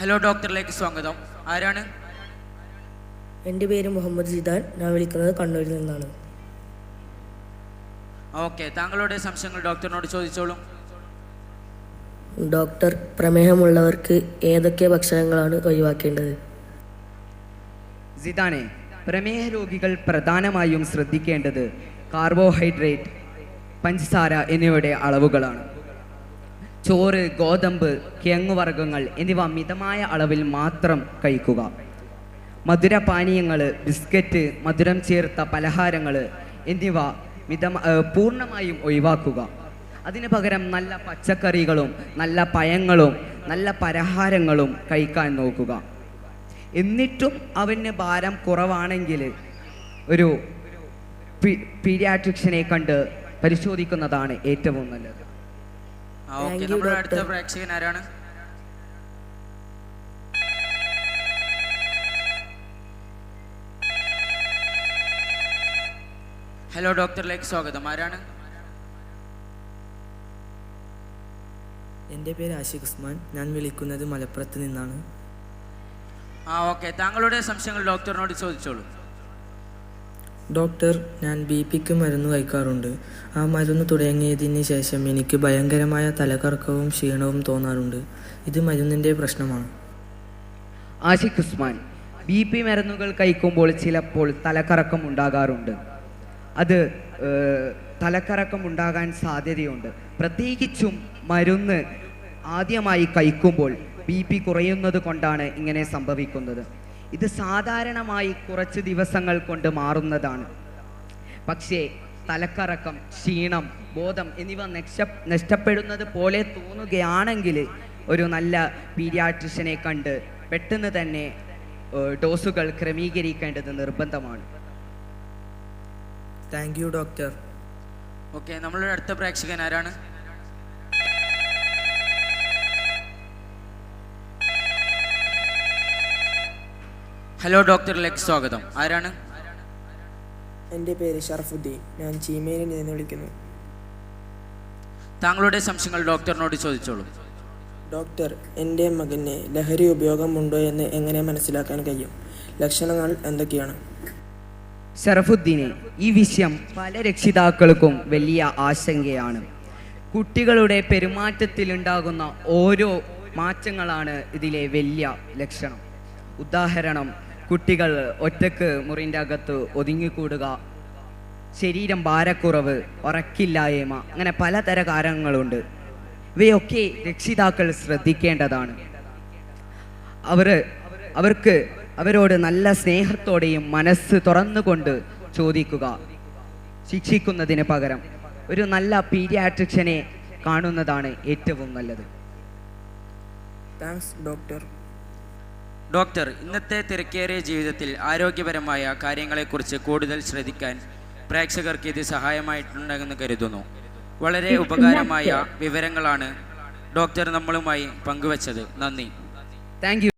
Hello ഡോക്ടറിലേക്ക് സ്വാഗതം. ആരാണ്? എന്റെ പേര് മുഹമ്മദ് ജിദാൻ. ഞാൻ വിളിക്കുന്നത് കണ്ണൂരിൽ നിന്നാണ്. ഓക്കെ താങ്കളുടെ സംശയങ്ങൾ ഡോക്ടറിനോട് ചോദിച്ചോളൂ. ഡോക്ടർ പ്രമേഹമുള്ളവർക്ക് ഏതൊക്കെ ഭക്ഷണങ്ങളാണ് ഒഴിവാക്കേണ്ടത്? ജിദാനെ പ്രമേഹ രോഗികൾ പ്രധാനമായും ശ്രദ്ധിക്കേണ്ടത് കാർബോഹൈഡ്രേറ്റ് പഞ്ചസാര എന്നിവയുടെ അളവുകളാണ്. ചോറ് ഗോതമ്പ് കിഴങ്ങുവർഗങ്ങൾ എന്നിവ മിതമായ അളവിൽ മാത്രം കഴിക്കുക. മധുരപാനീയങ്ങൾ ബിസ്ക്കറ്റ് മധുരം ചേർത്ത പലഹാരങ്ങൾ എന്നിവ മിതമ പൂർണമായും ഒഴിവാക്കുക. അതിന് പകരം നല്ല പച്ചക്കറികളും നല്ല പഴങ്ങളും നല്ല പലഹാരങ്ങളും കഴിക്കാൻ നോക്കുക. എന്നിട്ടും അവന് ഭാരം കുറവാണെങ്കിൽ ഒരു പീഡിയാട്രിക്ഷനെ കണ്ട് പരിശോധിക്കുന്നതാണ് ഏറ്റവും നല്ലത്. പ്രേക്ഷകൻ ആരാണ്? ഹലോ ഡോക്ടറിലേക്ക് സ്വാഗതം. ആരാണ്? എന്റെ പേര് ആഷിഖ് ഉസ്മാൻ. ഞാൻ വിളിക്കുന്നത് മലപ്പുറത്ത് നിന്നാണ്. ആ ഓക്കെ. താങ്കളുടെ സംശയങ്ങൾ ഡോക്ടറിനോട് ചോദിച്ചോളൂ. ഡോക്ടർ ഞാൻ ബി പിക്ക് മരുന്ന് കഴിക്കാറുണ്ട്. ആ മരുന്ന് തുടങ്ങിയതിന് ശേഷം എനിക്ക് ഭയങ്കരമായ തലകറക്കവും ക്ഷീണവും തോന്നാറുണ്ട്. ഇത് മരുന്നിന്റെ പ്രശ്നമാണ്. ആഷിഖ് ഉസ്മാൻ ബി പി മരുന്നുകൾ കഴിക്കുമ്പോൾ ചിലപ്പോൾ തലക്കറക്കം ഉണ്ടാകാറുണ്ട്. അത് തലക്കറക്കം ഉണ്ടാകാൻ സാധ്യതയുണ്ട്. പ്രത്യേകിച്ചും മരുന്ന് ആദ്യമായി കഴിക്കുമ്പോൾ ബി പി കുറയുന്നത് കൊണ്ടാണ് ഇങ്ങനെ സംഭവിക്കുന്നത്. ഇത് സാധാരണമായി കുറച്ച് ദിവസങ്ങൾ കൊണ്ട് മാറുന്നതാണ്. പക്ഷേ തലക്കറക്കം ക്ഷീണം ബോധം എന്നിവ നഷ്ട നഷ്ടപ്പെടുന്നത് പോലെ തോന്നുകയാണെങ്കിൽ ഒരു നല്ല പീഡിയാട്രിഷനെ കണ്ട് പെട്ടെന്ന് തന്നെ ഡോസുകൾ ക്രമീകരിക്കേണ്ടത് നിർബന്ധമാണ്. താങ്ക് യു ഡോക്ടർ ഓക്കെ നമ്മളുടെ അടുത്ത പ്രേക്ഷകൻ ആരാണ്? ഹലോ ഡോക്ടറിലേക്ക് സ്വാഗതം. ആരാണ്? എന്റെ പേര് ഷർഫുദ്ദീൻ. ഞാൻ ചീമേനിൽ നിന്ന് വിളിക്കുന്നു. താങ്കളുടെ സംശയങ്ങൾ ഡോക്ടറിനോട് ചോദിച്ചോളൂ. ഡോക്ടർ എന്റെ മകന് ലഹരി ഉപയോഗമുണ്ടോ എന്ന് എങ്ങനെ മനസ്സിലാക്കാൻ കഴിയും? ലക്ഷണങ്ങൾ എന്തൊക്കെയാണ്? ഷറഫുദ്ദീനെ ഈ വിഷയം പല രക്ഷിതാക്കൾക്കും വലിയ ആശങ്കയാണ്. കുട്ടികളുടെ പെരുമാറ്റത്തിലുണ്ടാകുന്ന ഓരോ മാറ്റങ്ങളാണ് ഇതിലെ വലിയ ലക്ഷണം. ഉദാഹരണം കുട്ടികൾ ഒറ്റയ്ക്ക് മുറിന്റെ അകത്ത് ഒതുങ്ങിക്കൂടുക. ശരീരം ഭാരക്കുറവ് ഉറക്കില്ലായ്മ അങ്ങനെ പലതര കാരണങ്ങളുണ്ട്. ഇവയൊക്കെ രക്ഷിതാക്കൾ ശ്രദ്ധിക്കേണ്ടതാണ്. അവർ അവർക്ക് അവരോട് നല്ല സ്നേഹത്തോടെയും മനസ്സ് തുറന്നുകൊണ്ട് ചോദിക്കുക. ശിക്ഷിക്കുന്നതിന് പകരം ഒരു നല്ല പീഡിയാട്രിക്ഷനെ കാണുന്നതാണ് ഏറ്റവും നല്ലത്. താങ്ക്സ് ഡോക്ടർ ഡോക്ടർ ഇന്നത്തെ തിരക്കേറിയ ജീവിതത്തിൽ ആരോഗ്യപരമായ കാര്യങ്ങളെക്കുറിച്ച് കൂടുതൽ ശ്രദ്ധിക്കാൻ പ്രേക്ഷകർക്ക് ഇത് സഹായമായിട്ടുണ്ടെന്ന് കരുതുന്നു. വളരെ ഉപകാരമായ വിവരങ്ങളാണ് ഡോക്ടർ നമ്മളുമായി പങ്കുവച്ചത്. നന്ദി. താങ്ക്